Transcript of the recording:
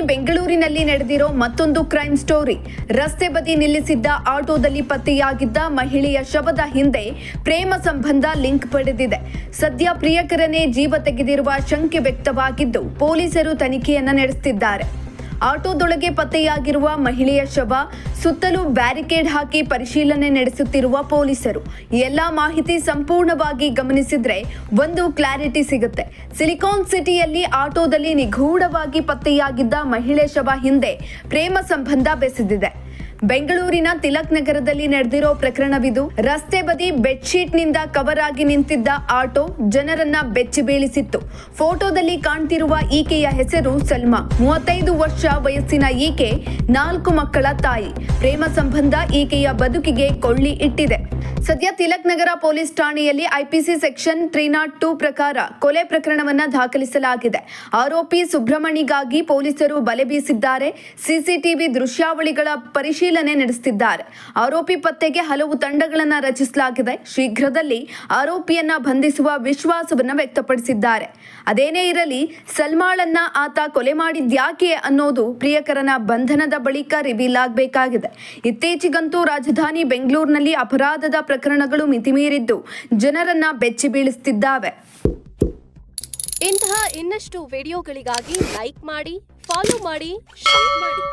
ಬೆಂಗಳೂರಿನಲ್ಲಿ ನಡೆದಿರೋ ಮತ್ತೊಂದು crime story. ರಸ್ತೆ ಬದಿ ನಿಲ್ಲಿಸಿದ್ದ ಆಟೋದಲ್ಲಿ ಪತ್ತೆಯಾಗಿದ್ದ ಮಹಿಳೆಯ ಶವದ ಹಿಂದೆ ಪ್ರೇಮ ಸಂಬಂಧ ಲಿಂಕ್ ಪಡೆದಿದೆ. ಸದ್ಯ ಪ್ರಿಯಕರನೇ ಜೀವ ತೆಗೆದಿರುವ ಶಂಕೆ ವ್ಯಕ್ತವಾಗಿದ್ದು, ಪೊಲೀಸರು ತನಿಖೆಯನ್ನ ನಡೆಸುತ್ತಿದ್ದಾರೆ ಆಟೋದೊಳಗೆ ಪತ್ತೆಯಾಗಿರುವ ಮಹಿಳೆಯ ಶವ ಸುತ್ತಲೂ ಬ್ಯಾರಿಕೇಡ್ ಹಾಕಿ ಪರಿಶೀಲನೆ ನಡೆಸುತ್ತಿರುವ ಪೊಲೀಸರು. ಎಲ್ಲ ಮಾಹಿತಿ ಸಂಪೂರ್ಣವಾಗಿ ಗಮನಿಸಿದ್ರೆ ಒಂದು ಕ್ಲಾರಿಟಿ ಸಿಗುತ್ತೆ. ಸಿಲಿಕಾನ್ ಸಿಟಿಯಲ್ಲಿ ಆಟೋದಲ್ಲಿ ನಿಗೂಢವಾಗಿ ಪತ್ತೆಯಾಗಿದ್ದ ಮಹಿಳೆ ಶವ ಹಿಂದೆ ಪ್ರೇಮ ಸಂಬಂಧ ಬೆಸೆದಿದೆ. ಬೆಂಗಳೂರಿನ ತಿಲಕ್ ನಗರದಲ್ಲಿ ನಡೆದಿರೋ ಪ್ರಕರಣವಿದು. ರಸ್ತೆ ಬದಿ ಬೆಡ್ಶೀಟ್ನಿಂದ ಕವರ್ ಆಗಿ ನಿಂತಿದ್ದ ಆಟೋ ಜನರನ್ನ ಬೆಚ್ಚಿ ಬೀಳಿಸಿತ್ತು. ಫೋಟೋದಲ್ಲಿ ಕಾಣ್ತಿರುವ ಈಕೆಯ ಹೆಸರು ಸಲ್ಮಾ. ಮೂವತ್ತೈದು ವರ್ಷ ವಯಸ್ಸಿನ ಈಕೆ ನಾಲ್ಕು ಮಕ್ಕಳ ತಾಯಿ. ಪ್ರೇಮ ಸಂಬಂಧ ಈಕೆಯ ಬದುಕಿಗೆ ಕೊಳ್ಳಿ ಇಟ್ಟಿದೆ. ಸದ್ಯ ತಿಲಕ್ ನಗರ ಪೊಲೀಸ್ ಠಾಣೆಯಲ್ಲಿ IPC section three not two ಪ್ರಕಾರ ಕೊಲೆ ಪ್ರಕರಣವನ್ನ ದಾಖಲಿಸಲಾಗಿದೆ. ಆರೋಪಿ ಸುಬ್ರಹ್ಮಣಿಗಾಗಿ ಪೊಲೀಸರು ಬಲೆ ಬೀಸಿದ್ದಾರೆ. ಸಿಸಿಟಿವಿ ದೃಶ್ಯಾವಳಿಗಳ ಪರಿಶೀಲನೆ ನಡೆಸುತ್ತಿದ್ದಾರೆ ಆರೋಪಿ ಪತ್ತೆಗೆ ಹಲವು ತಂಡಗಳನ್ನು ರಚಿಸಲಾಗಿದೆ. ಶೀಘ್ರದಲ್ಲಿ ಆರೋಪಿಯನ್ನ ಬಂಧಿಸುವ ವಿಶ್ವಾಸವನ್ನು ವ್ಯಕ್ತಪಡಿಸಿದ್ದಾರೆ. ಅದೇನೇ ಇರಲಿ, ಸಲ್ಮಾಳನ್ನ ಆತ ಕೊಲೆ ಮಾಡಿದ್ಯಾಕೆ ಅನ್ನೋದು ಪ್ರಿಯಕರನ ಬಂಧನದ ಬಳಿಕ ರಿವೀಲ್ ಆಗಬೇಕಾಗಿದೆ. ಇತ್ತೀಚೆಗಂತೂ ರಾಜಧಾನಿ ಬೆಂಗಳೂರಿನಲ್ಲಿ ಅಪರಾಧದ ಪ್ರಕರಣಗಳು ಮಿತಿಮೀರಿದ್ದು ಜನರನ್ನ ಬೆಚ್ಚಿ ಬೀಳಿಸುತ್ತಿದ್ದಾವೆ ಇಂತಹ ಇನ್ನಷ್ಟು ವಿಡಿಯೋಗಳಿಗಾಗಿ ಲೈಕ್ ಮಾಡಿ ಫಾಲೋ ಮಾಡಿ ಶೇರ್ ಮಾಡಿ.